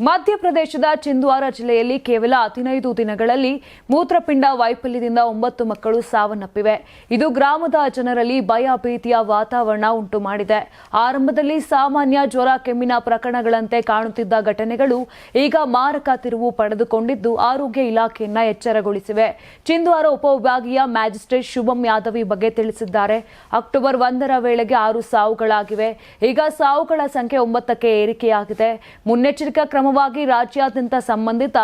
ಮಧ್ಯಪ್ರದೇಶದ ಚಿಂದ್ವಾರ ಜಿಲ್ಲೆಯಲ್ಲಿ ಕೇವಲ ಹದಿನೈದು ದಿನಗಳಲ್ಲಿ ಮೂತ್ರಪಿಂಡ ವೈಫಲ್ಯದಿಂದ ಒಂಬತ್ತು ಮಕ್ಕಳು ಸಾವನ್ನಪ್ಪಿವೆ. ಇದು ಗ್ರಾಮದ ಜನರಲ್ಲಿ ಭಯ ಭೀತಿಯ ವಾತಾವರಣ ಉಂಟು ಮಾಡಿದೆ. ಆರಂಭದಲ್ಲಿ ಸಾಮಾನ್ಯ ಜ್ವರ, ಕೆಮ್ಮಿನ ಪ್ರಕರಣಗಳಂತೆ ಕಾಣುತ್ತಿದ್ದ ಘಟನೆಗಳು ಈಗ ಮಾರಕ ತಿರುವು ಪಡೆದುಕೊಂಡಿದ್ದು ಆರೋಗ್ಯ ಇಲಾಖೆಯನ್ನ ಎಚ್ಚರಗೊಳಿಸಿವೆ. ಚಿಂದ್ವಾರ ಉಪವಿಭಾಗೀಯ ಮ್ಯಾಜಿಸ್ಟ್ರೇಟ್ ಶುಭಂ ಯಾದವ್ ಬಗ್ಗೆ ತಿಳಿಸಿದ್ದಾರೆ. ಅಕ್ಟೋಬರ್ ಒಂದರ ವೇಳೆಗೆ ಆರು ಸಾವುಗಳಾಗಿವೆ. ಈಗ ಸಾವುಗಳ ಸಂಖ್ಯೆ ಒಂಬತ್ತಕ್ಕೆ ಏರಿಕೆಯಾಗಿದೆ. ಮುನ್ನೆಚ್ಚರಿಕಾ ಕ್ರಮವಾಗಿ ರಾಜ್ಯಾದ್ಯಂತ ಸಂಬಂಧಿತ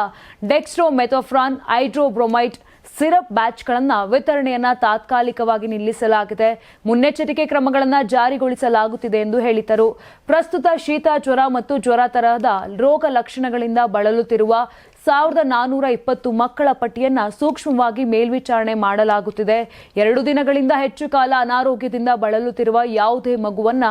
ಡೆಕ್ಸ್ಟ್ರೋಮೆಥೋಫ್ರಾನ್ ಹೈಡ್ರೋಬ್ರೊಮೈಡ್ ಸಿರಪ್ ಬ್ಯಾಚ್ಗಳನ್ನು ವಿತರಣೆಯನ್ನ ತಾತ್ಕಾಲಿಕವಾಗಿ ನಿಲ್ಲಿಸಲಾಗಿದೆ. ಮುನ್ನೆಚ್ಚರಿಕೆ ಕ್ರಮಗಳನ್ನು ಜಾರಿಗೊಳಿಸಲಾಗುತ್ತಿದೆ ಎಂದು ಹೇಳಿದರು ಪ್ರಸ್ತುತ ಶೀತ, ಜ್ವರ ಮತ್ತು ಜ್ವರ ತರಹದ ರೋಗ ಲಕ್ಷಣಗಳಿಂದ ಬಳಲುತ್ತಿರುವ ಸಾವಿರದ ನಾನೂರ ಇಪ್ಪತ್ತು ಮಕ್ಕಳ ಪಟ್ಟಿಯನ್ನ ಸೂಕ್ಷ್ಮವಾಗಿ ಮೇಲ್ವಿಚಾರಣೆ ಮಾಡಲಾಗುತ್ತಿದೆ. ಎರಡು ದಿನಗಳಿಂದ ಹೆಚ್ಚು ಕಾಲ ಅನಾರೋಗ್ಯದಿಂದ ಬಳಲುತ್ತಿರುವ ಯಾವುದೇ ಮಗುವನ್ನ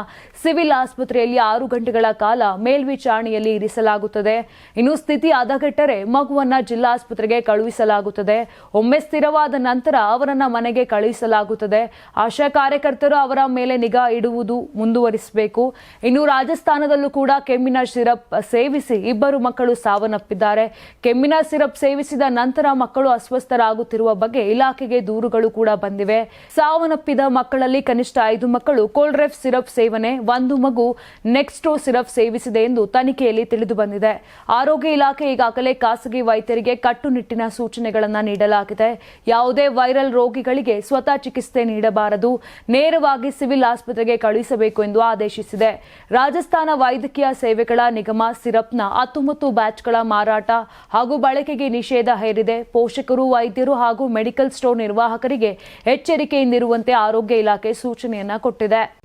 ಸಿವಿಲ್ ಆಸ್ಪತ್ರೆಯಲ್ಲಿ ಆರು ಗಂಟೆಗಳ ಕಾಲ ಮೇಲ್ವಿಚಾರಣೆಯಲ್ಲಿ ಇರಿಸಲಾಗುತ್ತದೆ. ಇನ್ನು ಸ್ಥಿತಿ ಹದಗೆಟ್ಟರೆ ಮಗುವನ್ನ ಜಿಲ್ಲಾಸ್ಪತ್ರೆಗೆ ಕಳುಹಿಸಲಾಗುತ್ತದೆ. ಒಮ್ಮೆ ಸ್ಥಿರವಾದ ನಂತರ ಅವರನ್ನ ಮನೆಗೆ ಕಳುಹಿಸಲಾಗುತ್ತದೆ. ಆಶಾ ಕಾರ್ಯಕರ್ತರು ಅವರ ಮೇಲೆ ನಿಗಾ ಇಡುವುದು ಮುಂದುವರಿಸಬೇಕು. ಇನ್ನು ರಾಜಸ್ಥಾನದಲ್ಲೂ ಕೂಡ ಕೆಮ್ಮಿನ ಸಿರಪ್ ಸೇವಿಸಿ ಇಬ್ಬರು ಮಕ್ಕಳು ಸಾವನ್ನಪ್ಪಿದ್ದಾರೆ. ಕೆಮ್ಮಿನ ಸಿರಪ್ ಸೇವಿಸಿದ ನಂತರ ಮಕ್ಕಳು ಅಸ್ವಸ್ಥರಾಗುತ್ತಿರುವ ಬಗ್ಗೆ ಇಲಾಖೆಗೆ ದೂರುಗಳು ಕೂಡ ಬಂದಿವೆ. ಸಾವನ್ನಪ್ಪಿದ ಮಕ್ಕಳಲ್ಲಿ ಕನಿಷ್ಠ ಐದು ಮಕ್ಕಳು ಕೋಲ್ಡ್ರೆಫ್ ಸಿರಪ್ ಸೇವನೆ, ಒಂದು ಮಗು ನೆಕ್ಸ್ಟೋ ಸಿರಪ್ ಸೇವಿಸಿದೆ ಎಂದು ತನಿಖೆಯಲ್ಲಿ ತಿಳಿದು ಬಂದಿದೆ. ಆರೋಗ್ಯ ಇಲಾಖೆ ಈಗಾಗಲೇ ಖಾಸಗಿ ವೈದ್ಯರಿಗೆ ಕಟ್ಟುನಿಟ್ಟಿನ ಸೂಚನೆಗಳನ್ನು ನೀಡಲಾಗಿದೆ. ಯಾವುದೇ ವೈರಲ್ ರೋಗಿಗಳಿಗೆ ಸ್ವತಃ ಚಿಕಿತ್ಸೆ ನೀಡಬಾರದು. ನೇರವಾಗಿ ಸಿವಿಲ್ ಆಸ್ಪತ್ರೆಗೆ ಕಳುಹಿಸಬೇಕು ಎಂದು ಆದೇಶಿಸಿದೆ. ರಾಜಸ್ಥಾನ ವೈದ್ಯಕೀಯ ಸೇವೆಗಳ ನಿಗಮ ಸಿರಪ್ನ ಹತ್ತೊಂಬತ್ತು ಬ್ಯಾಚ್ಗಳ ಮಾರಾಟ ಹಾಗೂ ಬಳಕೆಗೆ ನಿಷೇಧ ಹೇರಿದೆ. ಪೋಷಕರು, ವೈದ್ಯರು ಹಾಗೂ ಮೆಡಿಕಲ್ ಸ್ಟೋರ್ ನಿರ್ವಾಹಕರಿಗೆ ಎಚ್ಚರಿಕೆಯಿಂದಿರುವಂತೆ ಆರೋಗ್ಯ ಇಲಾಖೆ ಸೂಚನೆಯನ್ನ ಕೊಟ್ಟಿದೆ.